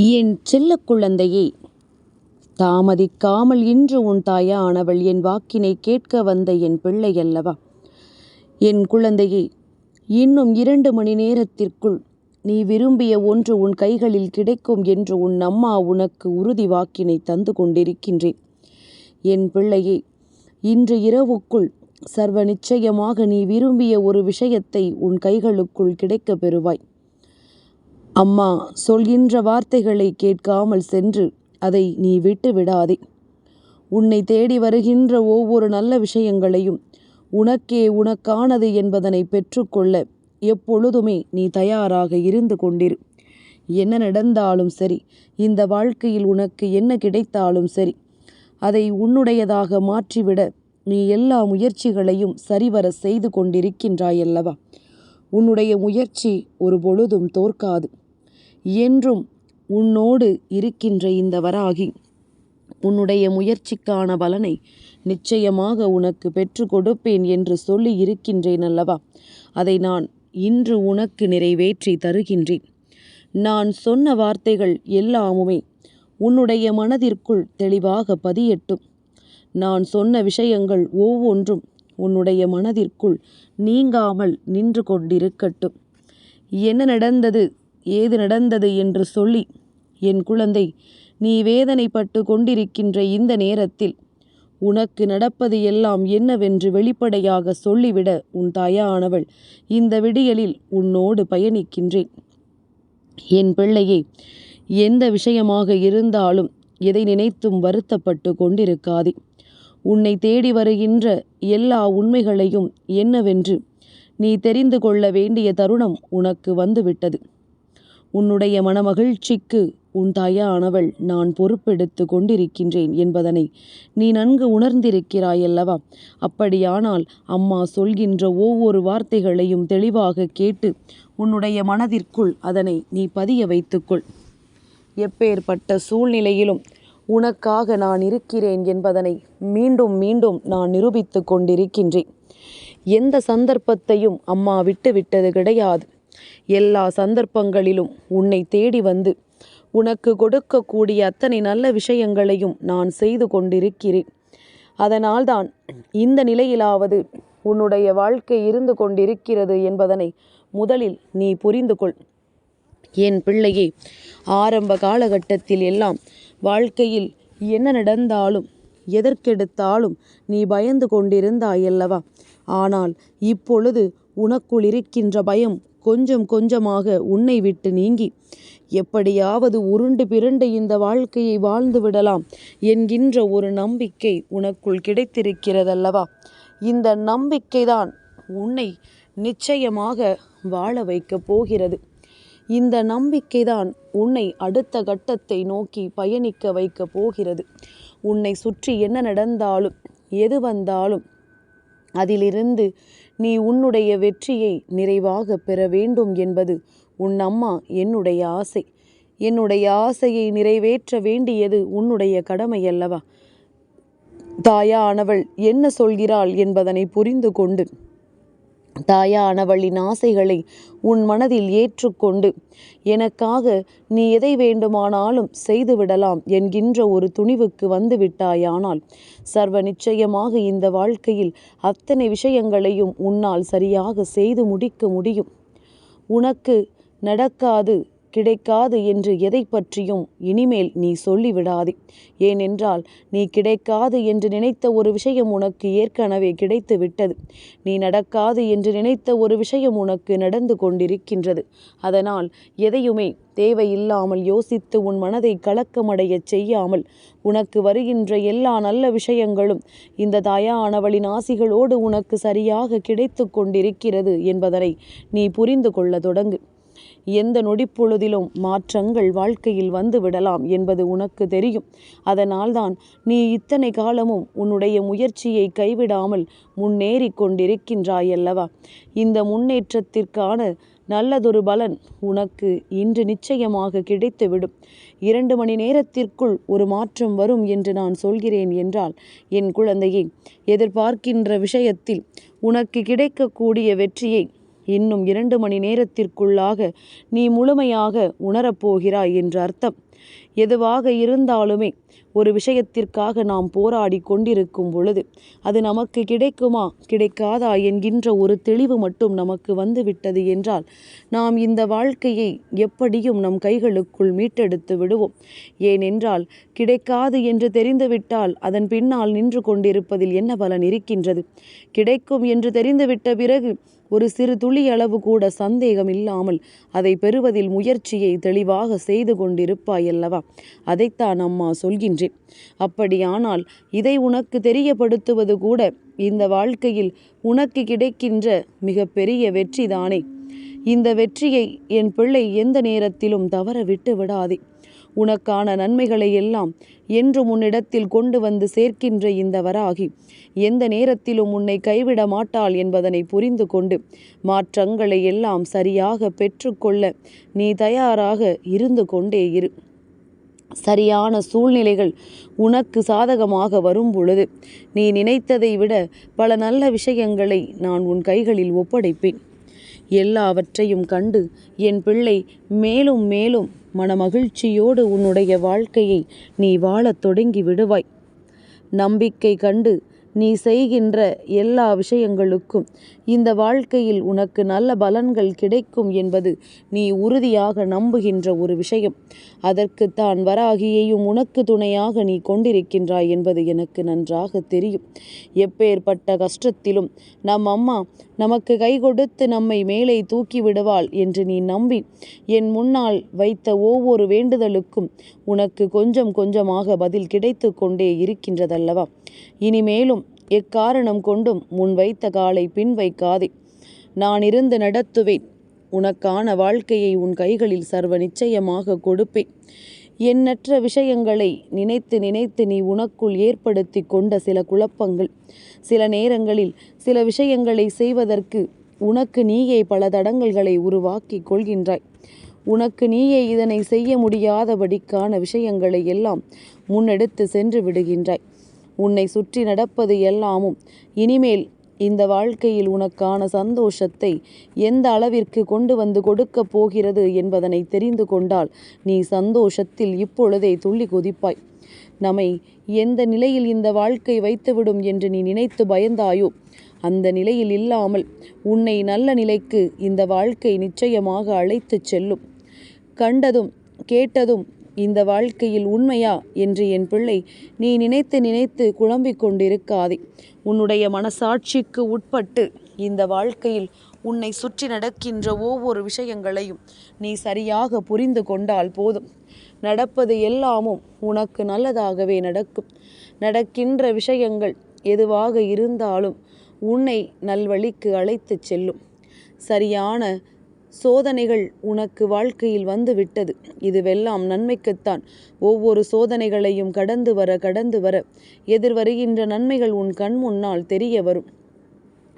என் செல்ல குழந்தையே தாமதிக்காமல் இன்று உன் தாயானவள் என் வாக்கினை கேட்க வந்த என் பிள்ளை அல்லவா? என் குழந்தையே இன்னும் இரண்டு மணி நேரத்திற்குள் நீ விரும்பிய ஒன்று உன் கைகளில் கிடைக்கும் என்று உன் அம்மா உனக்கு உறுதி வாக்கினை தந்து கொண்டிருக்கின்றேன். என் பிள்ளையே இன்று இரவுக்குள் சர்வ நிச்சயமாக நீ விரும்பிய ஒரு விஷயத்தை உன் கைகளுக்குள் கிடைக்கப் பெறுவாய். அம்மா சொல்கின்ற வார்த்தைகளை கேட்காமல் சென்று அதை நீ விட்டு விடாதே. உன்னை தேடி வருகின்ற ஒவ்வொரு நல்ல விஷயங்களையும் உனக்கே உனக்கானது என்பதனை பெற்றுக்கொள்ள எப்பொழுதுமே நீ தயாராக இருந்து கொண்டிரு. என்ன நடந்தாலும் சரி இந்த வாழ்க்கையில் உனக்கு என்ன கிடைத்தாலும் சரி அதை உன்னுடையதாக மாற்றிவிட நீ எல்லா முயற்சிகளையும் சரிவர செய்து கொண்டிருக்கின்றாயல்லவா? உன்னுடைய முயற்சி ஒரு பொழுதும் தோற்காது. என்றும் உன்னோடு இருக்கின்ற இந்த வராகி உன்னுடைய முயற்சிக்கான பலனை நிச்சயமாக உனக்கு பெற்று கொடுப்பேன் என்று சொல்லி இருக்கின்றேன் அல்லவா அதை நான் இன்று உனக்கு நிறைவேற்றி தருகின்றேன். நான் சொன்ன வார்த்தைகள் எல்லாமுமே உன்னுடைய மனதிற்குள் தெளிவாக பதியட்டும். நான் சொன்ன விஷயங்கள் ஒவ்வொன்றும் உன்னுடைய மனதிற்குள் நீங்காமல் நின்று கொண்டிருக்கட்டும். என்ன நடந்தது? ஏது நடந்தது என்று சொல்லி என் குழந்தை நீ வேதனைப்பட்டு கொண்டிருக்கின்ற இந்த நேரத்தில் உனக்கு நடப்பது எல்லாம் என்னவென்று வெளிப்படையாக சொல்லிவிட உன் தாயானவள் இந்த விடியலில் உன்னோடு பயணிக்கின்றேன். என் பிள்ளையே எந்த விஷயமாக இருந்தாலும் எதை நினைத்தும் வருத்தப்பட்டு கொண்டிருக்காதே. உன்னை தேடி வருகின்ற எல்லா உண்மைகளையும் என்னவென்று நீ தெரிந்து கொள்ள வேண்டிய தருணம் உனக்கு வந்துவிட்டது. உன்னுடைய மனமகிழ்ச்சிக்கு உன் தாயானவள் நான் பொறுப்பெடுத்து கொண்டிருக்கின்றேன் என்பதனை நீ நன்கு உணர்ந்திருக்கிறாயல்லவா? அப்படியானால் அம்மா சொல்கின்ற ஒவ்வொரு வார்த்தைகளையும் தெளிவாக கேட்டு உன்னுடைய மனதிற்குள் அதனை நீ பதிய வைத்துக்கொள். எப்பேற்பட்ட சூழ்நிலையிலும் உனக்காக நான் இருக்கிறேன் என்பதனை மீண்டும் மீண்டும் நான் நிரூபித்து கொண்டிருக்கின்றேன். எந்த சந்தர்ப்பத்தையும் அம்மா விட்டுவிட்டது கிடையாது. எல்லா சந்தர்ப்பங்களிலும் உன்னை தேடி வந்து உனக்கு கொடுக்கக்கூடிய அத்தனை நல்ல விஷயங்களையும் நான் செய்து கொண்டிருக்கிறேன். அதனால்தான் இந்த நிலையிலாவது உன்னுடைய வாழ்க்கை இருந்து கொண்டிருக்கிறது என்பதனை முதலில் நீ புரிந்து கொள். என் பிள்ளையே ஆரம்ப காலகட்டத்தில் எல்லாம் வாழ்க்கையில் என்ன நடந்தாலும் எதற்கெடுத்தாலும் நீ பயந்து கொண்டிருந்தாயல்லவா? ஆனால் இப்பொழுது உனக்குள் இருக்கின்ற பயம் கொஞ்சம் கொஞ்சமாக உன்னை விட்டு நீங்கி எப்படியாவது உருண்டு பிறண்டு இந்த வாழ்க்கையை வாழ்ந்து விடலாம் என்கின்ற ஒரு நம்பிக்கை உனக்குள் கிடைத்திருக்கிறதல்லவா? இந்த நம்பிக்கைதான் உன்னை நிச்சயமாக வாழ வைக்கப் போகிறது. இந்த நம்பிக்கைதான் உன்னை அடுத்த கட்டத்தை நோக்கி பயணிக்க வைக்கப் போகிறது. உன்னை சுற்றி என்ன நடந்தாலும் எது வந்தாலும் அதிலிருந்து நீ உன்னுடைய வெற்றியை நிறைவாக பெற வேண்டும் என்பது உன் அம்மா என்னுடைய ஆசை. என்னுடைய ஆசையை நிறைவேற்ற வேண்டியது உன்னுடைய கடமை அல்லவா தாயானவள் என்ன சொல்கிறாள் என்பதனை புரிந்து கொண்டு தாயானவளின் ஆசைகளை உன் மனதில் ஏற்றுக்கொண்டு எனக்காக நீ எதை வேண்டுமானாலும் செய்துவிடலாம் என்கின்ற ஒரு துணிவுக்கு வந்துவிட்டாயானால் சர்வ நிச்சயமாக இந்த வாழ்க்கையில் அத்தனை விஷயங்களையும் உன்னால் சரியாக செய்து முடிக்க முடியும். உனக்கு நடக்காது கிடைக்காது என்று எதை பற்றியும் இனிமேல் நீ சொல்லிவிடாதே. ஏனென்றால் நீ கிடைக்காது என்று நினைத்த ஒரு விஷயம் உனக்கு ஏற்கனவே கிடைத்து விட்டது நீ நடக்காது என்று நினைத்த ஒரு விஷயம் உனக்கு நடந்து கொண்டிருக்கின்றது. அதனால் எதையுமே தேவையில்லாமல் யோசித்து உன் மனதை கலக்கமடையச் செய்யாமல் உனக்கு வருகின்ற எல்லா நல்ல விஷயங்களும் இந்த தாயானவளின் ஆசிகளோடு உனக்கு சரியாக கிடைத்து கொண்டிருக்கிறது என்பதனை நீ புரிந்து கொள்ள தொடங்கு. எந்த நொடிப்பொழுதிலும் மாற்றங்கள் வாழ்க்கையில் வந்து விடலாம் என்பது உனக்கு தெரியும். அதனால்தான் நீ இத்தனை காலமும் உன்னுடைய முயற்சியை கைவிடாமல் முன்னேறி கொண்டிருக்கின்றாயல்லவா இந்த முன்னேற்றத்திற்கான நல்லதொரு பலன் உனக்கு இன்று நிச்சயமாக கிடைத்துவிடும். இரண்டு மணி நேரத்திற்குள் ஒரு மாற்றம் வரும் என்று நான் சொல்கிறேன் என்றால் என் குழந்தையை எதிர்பார்க்கின்ற விஷயத்தில் உனக்கு கிடைக்கக்கூடிய வெற்றியை இன்னும் இரண்டு மணி நேரத்திற்குள்ளாக நீ முழுமையாக உணரப்போகிறாய் என்று அர்த்தம். எதுவாக இருந்தாலுமே ஒரு விஷயத்திற்காக நாம் போராடி கொண்டிருக்கும் பொழுது அது நமக்கு கிடைக்குமா கிடைக்காதா என்கின்ற ஒரு தெளிவு மட்டும் நமக்கு வந்துவிட்டது என்றால் நாம் இந்த வாழ்க்கையை எப்படியும் நம் கைகளுக்குள் மீட்டெடுத்து விடுவோம். ஏனென்றால் கிடைக்காது என்று தெரிந்துவிட்டால் அதன் பின்னால் நின்று கொண்டிருப்பதில் என்ன பலன் இருக்கின்றது? கிடைக்கும் என்று தெரிந்துவிட்ட பிறகு ஒரு சிறு துளி அளவு கூட சந்தேகம் இல்லாமல் அதை பெறுவதில் முயற்சியை தெளிவாக செய்து கொண்டிருப்பாயல்லவா அதைத்தான் அம்மா சொல்கின்றேன். அப்படியானால் இதை உனக்கு தெரியப்படுத்துவது கூட இந்த வாழ்க்கையில் உனக்கு கிடைக்கின்ற மிகப்பெரிய வெற்றிதானே? இந்த வெற்றியை என் பிள்ளை எந்த நேரத்திலும் தவற விட்டு விடாதே. உனக்கான நன்மைகளை எல்லாம் என்றும் உன்னிடத்தில் கொண்டு வந்து சேர்க்கின்ற இந்த வராகி எந்த நேரத்திலும் உன்னை கைவிட மாட்டாள் என்பதனை புரிந்து கொண்டு மாற்றங்களை எல்லாம் சரியாக பெற்றுக்கொள்ள நீ தயாராக இருந்து கொண்டே இரு. சரியான சூழ்நிலைகள் உனக்கு சாதகமாக வரும் பொழுது நீ நினைத்ததை விட பல நல்ல விஷயங்களை நான் உன் கைகளில் ஒப்படைப்பேன். எல்லாவற்றையும் கண்டு என் பிள்ளை மேலும் மேலும் மனமகிழ்ச்சியோடு உன்னுடைய வாழ்க்கையை நீ வாழத் தொடங்கி விடுவாய். நம்பிக்கை கண்டு நீ செய்கின்ற எல்லா விஷயங்களுக்கும் இந்த வாழ்க்கையில் உனக்கு நல்ல பலன்கள் கிடைக்கும் என்பது நீ உறுதியாக நம்புகின்ற ஒரு விஷயம். அதற்குத்தான் வராகியையும் உனக்கு துணையாக நீ கொண்டிருக்கின்றாய் என்பது எனக்கு நன்றாக தெரியும். எப்பேற்பட்ட கஷ்டத்திலும் நம் அம்மா நமக்கு கை கொடுத்து நம்மை மேலே தூக்கி விடுவாள் என்று நீ நம்பி என் முன்னால் வைத்த ஒவ்வொரு வேண்டுதலுக்கும் உனக்கு கொஞ்சம் கொஞ்சமாக பதில் கிடைத்து கொண்டே இருக்கின்றதல்லவா? இனிமேலும் எக்காரணம் கொண்டும் முன் வைத்த காலை பின் வைக்காதே. நான் இருந்து நடத்துவேன். உனக்கான வாழ்க்கையை உன் கைகளில் சர்வ நிச்சயமாக கொடுப்பேன். எண்ணற்ற விஷயங்களை நினைத்து நினைத்து நீ உனக்குள் ஏற்படுத்தி கொண்ட சில குழப்பங்கள். சில நேரங்களில் சில விஷயங்களை செய்வதற்கு உனக்கு நீயே பல தடங்கல்களை உருவாக்கி கொள்கின்றாய். உனக்கு நீயே இதனை செய்ய முடியாதபடிக்கான விஷயங்களை எல்லாம் முன்னெடுத்து சென்று விடுகின்றாய். உன்னை சுற்றி நடப்பது எல்லாமும் இனிமேல் இந்த வாழ்க்கையில் உனக்கான சந்தோஷத்தை எந்த அளவிற்கு கொண்டு வந்து கொடுக்கப் போகிறது என்பதனை தெரிந்து கொண்டால் நீ சந்தோஷத்தில் இப்பொழுதே துள்ளி குதிப்பாய். நம்மை எந்த நிலையில் இந்த வாழ்க்கை வைத்துவிடும் என்று நீ நினைத்து பயந்தாயோ அந்த நிலையில் இல்லாமல் உன்னை நல்ல நிலைக்கு இந்த வாழ்க்கை நிச்சயமாக அழைத்துச் செல்லும். கண்டதும் கேட்டதும் இந்த வாழ்க்கையில் உண்மையா என்று என் பிள்ளை நீ நினைத்து நினைத்து குழம்பிக் கொண்டிருக்காதே. உன்னுடைய மனசாட்சிக்கு உட்பட்டு இந்த வாழ்க்கையில் உன்னை சுற்றி நடக்கின்ற ஒவ்வொரு விஷயங்களையும் நீ சரியாக புரிந்து கொண்டால் போதும். நடப்பது எல்லாமும் உனக்கு நல்லதாகவே நடக்கும். நடக்கின்ற விஷயங்கள் எதுவாக இருந்தாலும் உன்னை நல்வழிக்கு அழைத்துச் செல்லும். சரியான சோதனைகள் உனக்கு வாழ்க்கையில் வந்து விட்டது இதுவெல்லாம் நன்மைக்குத்தான். ஒவ்வொரு சோதனைகளையும் கடந்து வர கடந்து வர. எதிர்வருகின்ற நன்மைகள் உன் கண் முன்னால் தெரிய வரும்.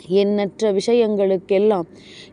எண்ணற்ற விஷயங்களுக்கெல்லாம்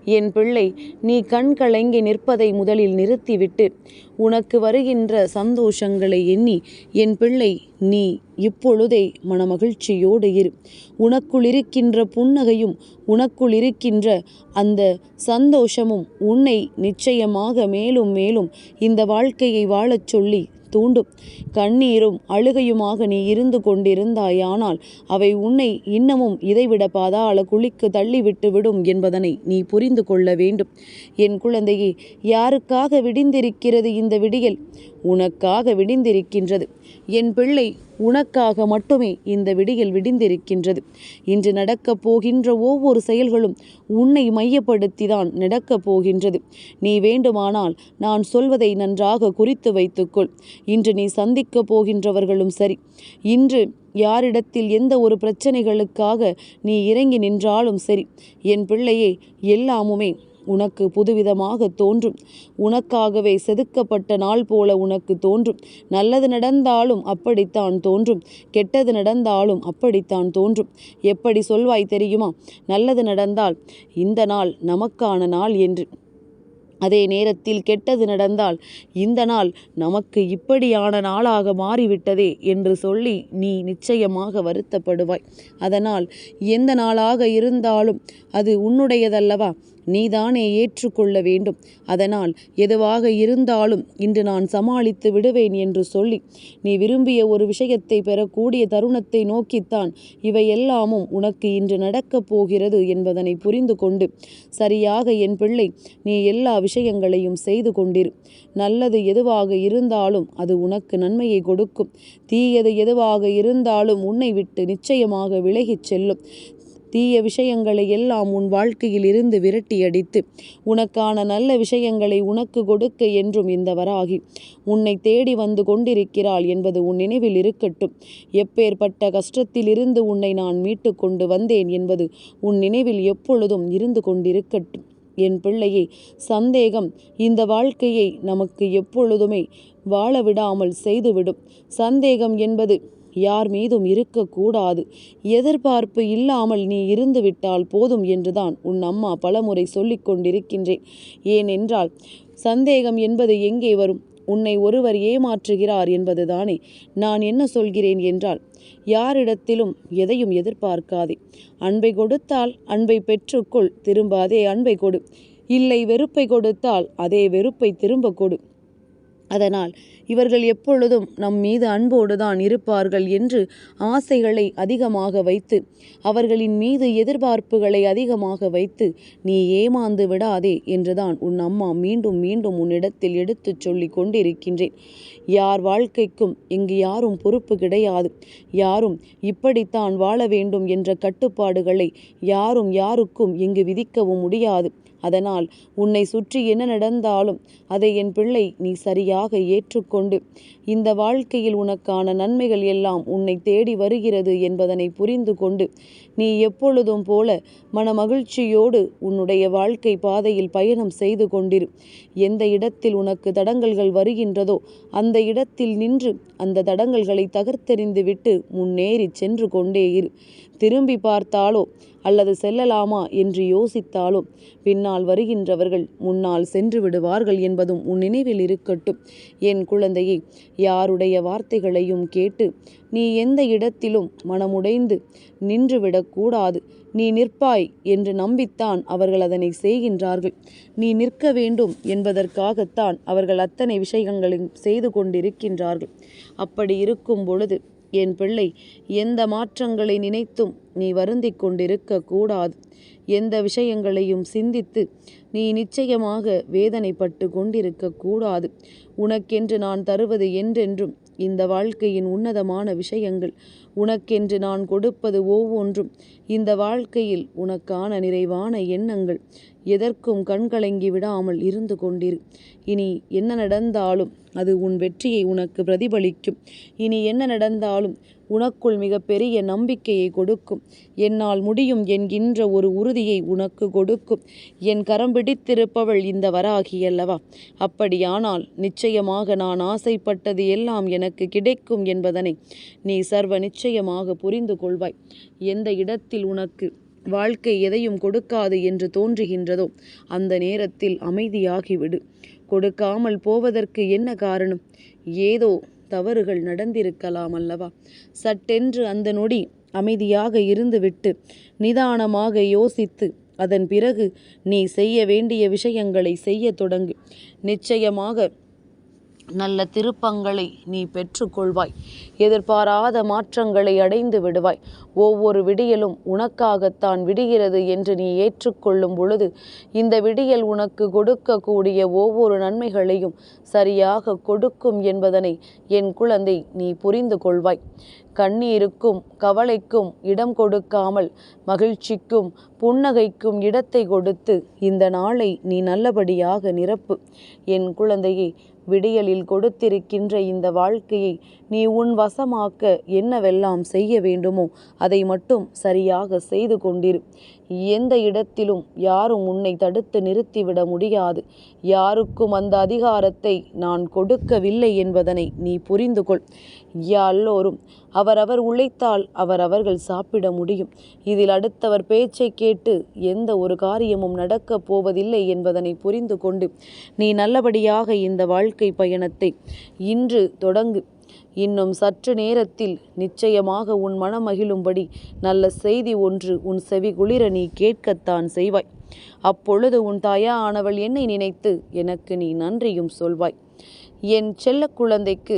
என் பிள்ளை நீ கண் கலங்கி நிற்பதை முதலில் நிறுத்திவிட்டு உனக்கு வருகின்ற சந்தோஷங்களை எண்ணி என் பிள்ளை நீ இப்பொழுதே மனமகிழ்ச்சியோடு இரு. உனக்குள் இருக்கின்ற புன்னகையும் உனக்குள் இருக்கின்ற அந்த சந்தோஷமும் உன்னை நிச்சயமாக மேலும் மேலும் இந்த வாழ்க்கையை வாழச் சொல்லி தூண்டும். கண்ணீரும் அழுகையுமாக நீ இருந்து கொண்டிருந்தாயானால் அவை உன்னை இன்னமும் இதைவிட பாதாள குழிக்கு தள்ளிவிட்டு விடும் என்பதனை நீ புரிந்து கொள்ள வேண்டும். என் குழந்தையே யாருக்காக விடிந்திருக்கிறது இந்த விடியல்? உனக்காக விடிந்திருக்கின்றது. என் பிள்ளை உனக்காக மட்டுமே இந்த விடியில் விடிந்திருக்கின்றது. இன்று நடக்கப் போகின்ற ஒவ்வொரு செயல்களும் உன்னை மையப்படுத்திதான் நடக்கப் போகின்றது. நீ வேண்டுமானால் நான் சொல்வதை நன்றாக குறித்து வைத்துக்கொள். இன்று நீ சந்திக்கப் போகின்றவர்களும் சரி. இன்று யாரிடத்தில் எந்த ஒரு பிரச்சனைகளுக்காக நீ இறங்கி நின்றாலும் சரி. என் பிள்ளையே எல்லாமுமே உனக்கு புதுவிதமாக தோன்றும். உனக்காகவே செதுக்கப்பட்ட நாள் போல உனக்கு தோன்றும். நல்லது நடந்தாலும் அப்படித்தான் தோன்றும். கெட்டது நடந்தாலும் அப்படித்தான் தோன்றும். எப்படி சொல்வாய் தெரியுமா? நல்லது நடந்தால் இந்த நாள் நமக்கான நாள் என்று. அதே நேரத்தில் கெட்டது நடந்தால் இந்த நாள் நமக்கு இப்படியான நாளாக மாறிவிட்டதே என்று சொல்லி நீ நிச்சயமாக வருத்தப்படுவாய். அதனால் எந்த நாளாக இருந்தாலும் அது உன்னுடையதல்லவா? நீதானே ஏற்றுக்கொள்ள வேண்டும். அதனால் எதுவாக இருந்தாலும் இன்று நான் சமாளித்து விடுவேன் என்று சொல்லி நீ விரும்பிய ஒரு விஷயத்தை பெறக்கூடிய தருணத்தை நோக்கித்தான் இவையெல்லாமும் உனக்கு இன்று நடக்கப் போகிறது என்பதனை புரிந்து கொண்டு சரியாக என் பிள்ளை நீ எல்லா விஷயங்களையும் செய்து கொண்டிரு. நல்லது எதுவாக இருந்தாலும் அது உனக்கு நன்மையை கொடுக்கும். தீயது எதுவாக இருந்தாலும் உன்னை விட்டு நிச்சயமாக விலகிச் செல்லும். தீய விஷயங்களை எல்லாம் உன் வாழ்க்கையில் இருந்து விரட்டியடித்து உனக்கான நல்ல விஷயங்களை உனக்கு கொடுக்க என்றும் இந்த வராகி உன்னை தேடி வந்து கொண்டிருக்கிறாள் என்பது உன் நினைவில் இருக்கட்டும். எப்பேற்பட்ட கஷ்டத்தில் இருந்து உன்னை நான் மீட்டு கொண்டு வந்தேன் என்பது உன் நினைவில் எப்பொழுதும் இருந்து கொண்டிருக்கட்டும். என் பிள்ளையே சந்தேகம் இந்த வாழ்க்கையை நமக்கு எப்பொழுதுமே வாழ விடாமல் செய்துவிடும். சந்தேகம் என்பது யார் மீதும் இருக்கக்கூடாது. எதிர்பார்ப்பு இல்லாமல் நீ இருந்துவிட்டால் போதும் என்றுதான் உன் அம்மா பலமுறை சொல்லிக் கொண்டிருக்கின்றேன். ஏனென்றால் சந்தேகம் என்பது எங்கே வரும்? உன்னை ஒருவர் ஏமாற்றுகிறார் என்பதுதானே. நான் என்ன சொல்கிறேன் என்றால் யாரிடத்திலும் எதையும் எதிர்பார்க்காதே. அன்பை கொடுத்தால் அன்பை பெற்றுக்கொள் திரும்ப அதே அன்பை கொடு. இல்லை வெறுப்பை கொடுத்தால் அதே வெறுப்பை திரும்ப கொடு. அதனால் இவர்கள் எப்பொழுதும் நம் மீது அன்போடு தான் இருப்பார்கள் என்று ஆசைகளை அதிகமாக வைத்து அவர்களின் மீது எதிர்பார்ப்புகளை அதிகமாக வைத்து நீ ஏமாந்து விடாதே என்றுதான் உன் அம்மா மீண்டும் மீண்டும் உன்னிடத்தில் எடுத்துச் சொல்லி கொண்டிருக்கின்றேன். யார் வாழ்க்கைக்கும் இங்கு யாரும் பொறுப்பு கிடையாது. யாரும் இப்படித்தான் வாழ வேண்டும் என்ற கட்டுப்பாடுகளை யாரும் யாருக்கும் இங்கு விதிக்கவும் முடியாது. அதனால் உன்னை சுற்றி என்ன நடந்தாலும் அதை என் பிள்ளை நீ சரியாக ஏற்றுக்கொண்டு இந்த வாழ்க்கையில் உனக்கான நன்மைகள் எல்லாம் உன்னை தேடி வருகிறது என்பதனை புரிந்து கொண்டு நீ எப்பொழுதும் போல மன மகிழ்ச்சியோடு உன்னுடைய வாழ்க்கை பாதையில் பயணம் செய்து கொண்டிரு. எந்த இடத்தில் உனக்கு தடங்கல்கள் வருகின்றதோ அந்த இடத்தில் நின்று அந்த தடங்கல்களை தகர்த்தெறிந்து விட்டு முன்னேறி சென்று கொண்டே இரு. திரும்பி பார்த்தாலோ அல்லது செல்லலாமா என்று யோசித்தாலும் பின்னால் வருகின்றவர்கள் முன்னால் சென்று விடுவார்கள் என்பதும் உன் நினைவில் இருக்கட்டும். என் குழந்தையை யாருடைய வார்த்தைகளையும் கேட்டு நீ எந்த இடத்திலும் மனமுடைந்து நின்றுவிடக்கூடாது நீ நிற்பாய் என்று நம்பித்தான் அவர்கள் அதனை செய்கின்றார்கள். நீ நிற்க வேண்டும் என்பதற்காகத்தான் அவர்கள் அத்தனை விஷயங்களையும் செய்து கொண்டிருக்கின்றார்கள். அப்படி இருக்கும் பொழுது என் பிள்ளை எந்த மாற்றங்களை நினைத்தும் நீ வருந்திக் கொண்டிருக்க கூடாது. எந்த விஷயங்களையும் சிந்தித்து நீ நிச்சயமாக வேதனைப்பட்டு கொண்டிருக்க கூடாது. உனக்கென்று நான் தருவது என்றென்றும் இந்த வாழ்க்கையின் உன்னதமான விஷயங்கள் உனக்கென்று நான் கொடுப்பது ஒவ்வொன்றும் இந்த வாழ்க்கையில் உனக்கான நிறைவான எண்ணங்கள் எதற்கும் கண்கலங்கி விடாமல் இருந்து கொண்டிரு. இனி என்ன நடந்தாலும் அது உன் வெற்றியை உனக்கு பிரதிபலிக்கும். இனி என்ன நடந்தாலும் உனக்குள் மிக பெரிய நம்பிக்கையை கொடுக்கும். என்னால் முடியும் என்கின்ற ஒரு உறுதியை உனக்கு கொடுக்கும். என் கரம் பிடித்திருப்பவள் இந்த வராகி அல்லவா? அப்படியானால் நிச்சயமாக நான் ஆசைப்பட்டது எல்லாம் எனக்கு கிடைக்கும் என்பதனை நீ சர்வ நிச்சயமாக புரிந்து கொள்வாய். எந்த இடத்தில் உனக்கு வாழ்க்கை எதையும் கொடுக்காது என்று தோன்றுகின்றதோ அந்த நேரத்தில் அமைதியாகிவிடு. கொடுக்காமல் போவதற்கு என்ன காரணம்? ஏதோ தவறுகள் நடந்திருக்கலாம் அல்லவா? சட்டென்று அந்த நொடி அமைதியாக இருந்துவிட்டு நிதானமாக யோசித்து அதன் பிறகு நீ செய்ய வேண்டிய விஷயங்களை செய்ய தொடங்கு. நிச்சயமாக நல்ல திருப்பங்களை நீ பெற்றுக்கொள்வாய். எதிர்பாராத மாற்றங்களை அடைந்து விடுவாய். ஒவ்வொரு விடியலும் உனக்காகத்தான் விடுகிறது என்று நீ ஏற்றுக்கொள்ளும் பொழுது இந்த விடியல் உனக்கு கொடுக்கக்கூடிய ஒவ்வொரு நன்மைகளையும் சரியாக கொடுக்கும் என்பதனை என் குழந்தை நீ புரிந்து கொள்வாய் கண்ணீருக்கும் கவலைக்கும் இடம் கொடுக்காமல் மகிழ்ச்சிக்கும் புன்னகைக்கும் இடத்தை கொடுத்து இந்த நாளை நீ நல்லபடியாக நிரப்பு. என் குழந்தையை விடியலில் கொடுத்திருக்கின்ற இந்த வாழ்க்கையை நீ உன் வசமாக்க என்னவெல்லாம் செய்ய வேண்டுமோ அதை மட்டும் சரியாக செய்து கொண்டிரு. எந்த இடத்திலும் யாரும் உன்னை தடுத்து நிறுத்திவிட முடியாது. யாருக்கும் அந்த அதிகாரத்தை நான் கொடுக்கவில்லை என்பதனை நீ புரிந்து கொள் எல்லோரும் அவரவர் உழைத்தால் அவரவர்கள் சாப்பிட முடியும். இதில் அடுத்தவர் பேச்சை கேட்டு எந்த ஒரு காரியமும் நடக்கப் போவதில்லை என்பதனை புரிந்து கொண்டு நீ நல்லபடியாக இந்த வாழ்க்கை பயணத்தை இன்று தொடங்கு. இன்னும் சற்று நேரத்தில் நிச்சயமாக உன் மனம் மகிழும்படி நல்ல செய்தி ஒன்று உன் செவி குளிர நீ கேட்கத்தான் செய்வாய். அப்பொழுது உன் தாயா ஆனவள் என்னை நினைத்து எனக்கு நீ நன்றியும் சொல்வாய். என் செல்ல குழந்தைக்கு